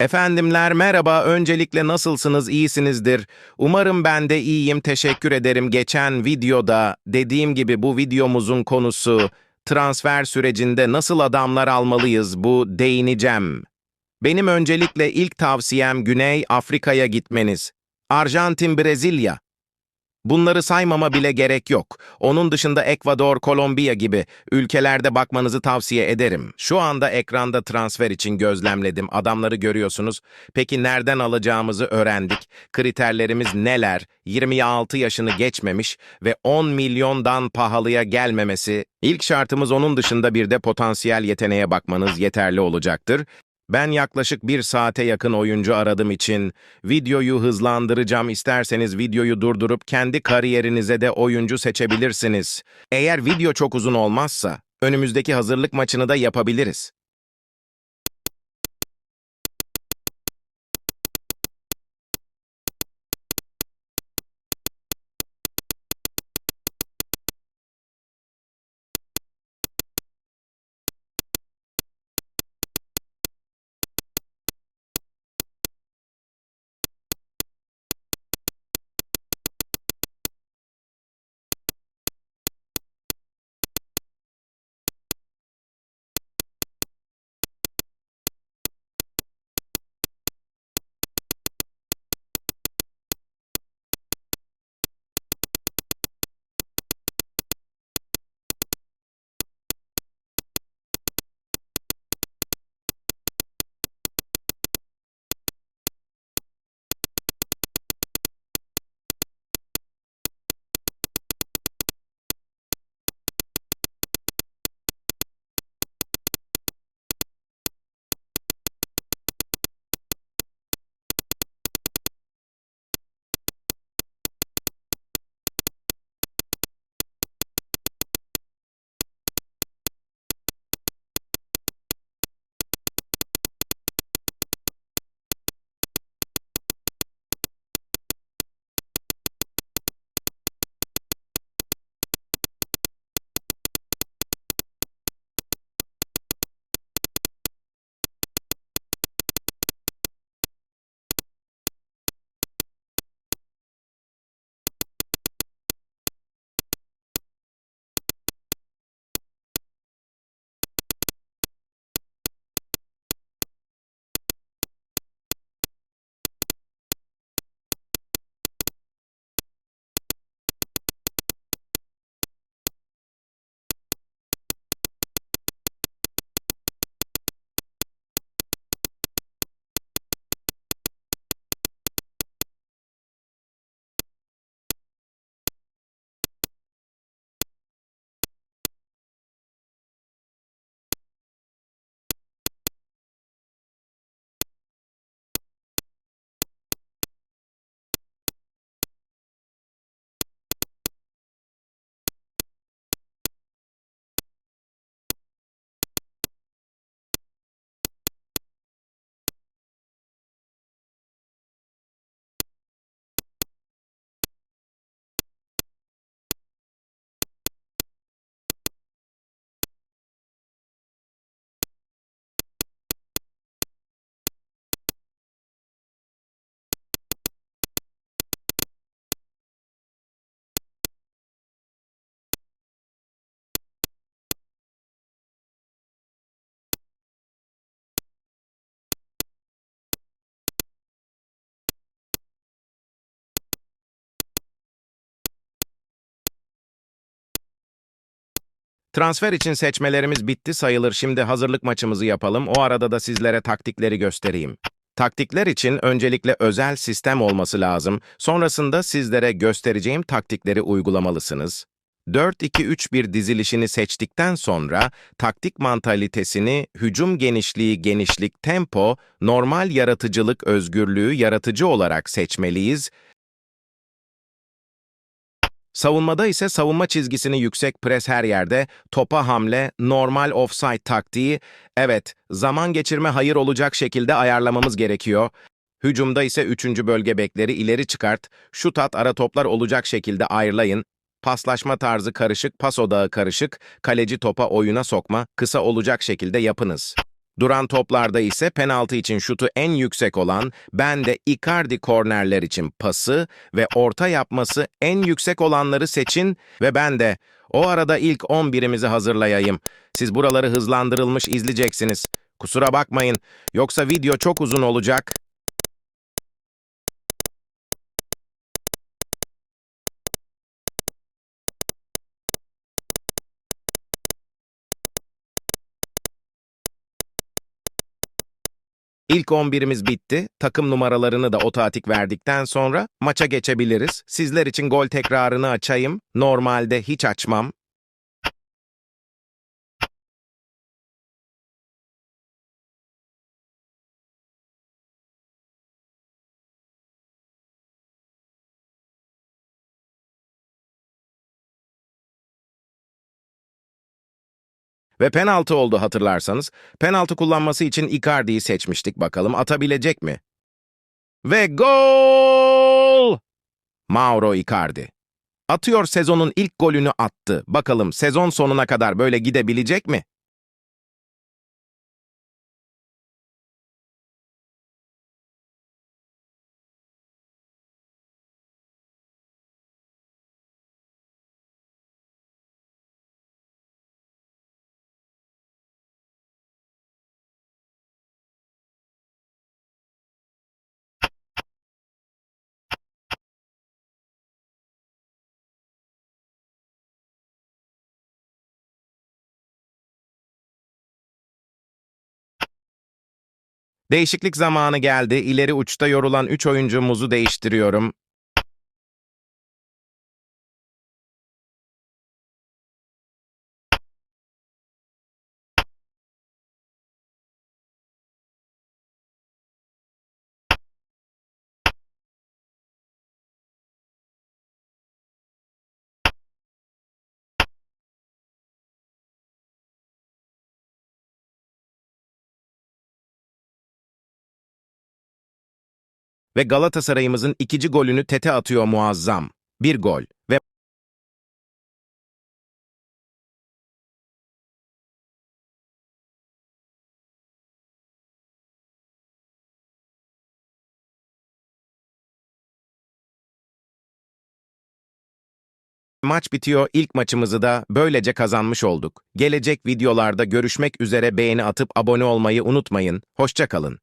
Efendimler merhaba, öncelikle nasılsınız, iyisinizdir. Umarım ben de iyiyim, teşekkür ederim. Geçen videoda dediğim gibi bu videomuzun konusu transfer sürecinde nasıl adamlar almalıyız bu değineceğim. Benim öncelikle ilk tavsiyem Güney Afrika'ya gitmeniz. Arjantin, Brezilya. Bunları saymama bile gerek yok. Onun dışında Ekvador, Kolombiya gibi ülkelerde bakmanızı tavsiye ederim. Şu anda ekranda transfer için gözlemledim. Adamları görüyorsunuz. Peki nereden alacağımızı öğrendik. Kriterlerimiz neler? 26 yaşını geçmemiş ve 10 milyondan pahalıya gelmemesi. İlk şartımız onun dışında bir de potansiyel yeteneğe bakmanız yeterli olacaktır. Ben yaklaşık bir saate yakın oyuncu aradım için videoyu hızlandıracağım. İsterseniz videoyu durdurup kendi kariyerinize de oyuncu seçebilirsiniz. Eğer video çok uzun olmazsa önümüzdeki hazırlık maçını da yapabiliriz. Transfer için seçmelerimiz bitti sayılır. Şimdi hazırlık maçımızı yapalım. O arada da sizlere taktikleri göstereyim. Taktikler için öncelikle özel sistem olması lazım. Sonrasında sizlere göstereceğim taktikleri uygulamalısınız. 4-2-3-1 dizilişini seçtikten sonra taktik mantalitesini hücum genişliği, genişlik, tempo, normal yaratıcılık, özgürlüğü yaratıcı olarak seçmeliyiz Savunmada ise savunma çizgisini yüksek pres her yerde, topa hamle, normal offside taktiği, evet zaman geçirme hayır olacak şekilde ayarlamamız gerekiyor. Hücumda ise üçüncü bölge bekleri ileri çıkart, şut at ara toplar olacak şekilde ayarlayın. Paslaşma tarzı karışık, pas odağı karışık, kaleci topa oyuna sokma, kısa olacak şekilde yapınız. Duran toplarda ise penaltı için şutu en yüksek olan, ben de Icardi kornerler için pası ve orta yapması en yüksek olanları seçin ve ben de o arada ilk 11'imizi hazırlayayım. Siz buraları hızlandırılmış izleyeceksiniz. Kusura bakmayın, yoksa video çok uzun olacak. İlk 11'imiz bitti. Takım numaralarını da otomatik verdikten sonra maça geçebiliriz. Sizler için gol tekrarını açayım. Normalde hiç açmam. Ve penaltı oldu hatırlarsanız. Penaltı kullanması için Icardi'yi seçmiştik bakalım atabilecek mi? Ve gol! Mauro Icardi. Atıyor sezonun ilk golünü attı. Bakalım sezon sonuna kadar böyle gidebilecek mi? Değişiklik zamanı geldi. İleri uçta yorulan 3 oyuncumuzu değiştiriyorum. Ve Galatasaray'ımızın ikinci golünü Tete atıyor muazzam. Bir gol. Ve maç bitiyor. İlk maçımızı da böylece kazanmış olduk. Gelecek videolarda görüşmek üzere beğeni atıp abone olmayı unutmayın. Hoşça kalın.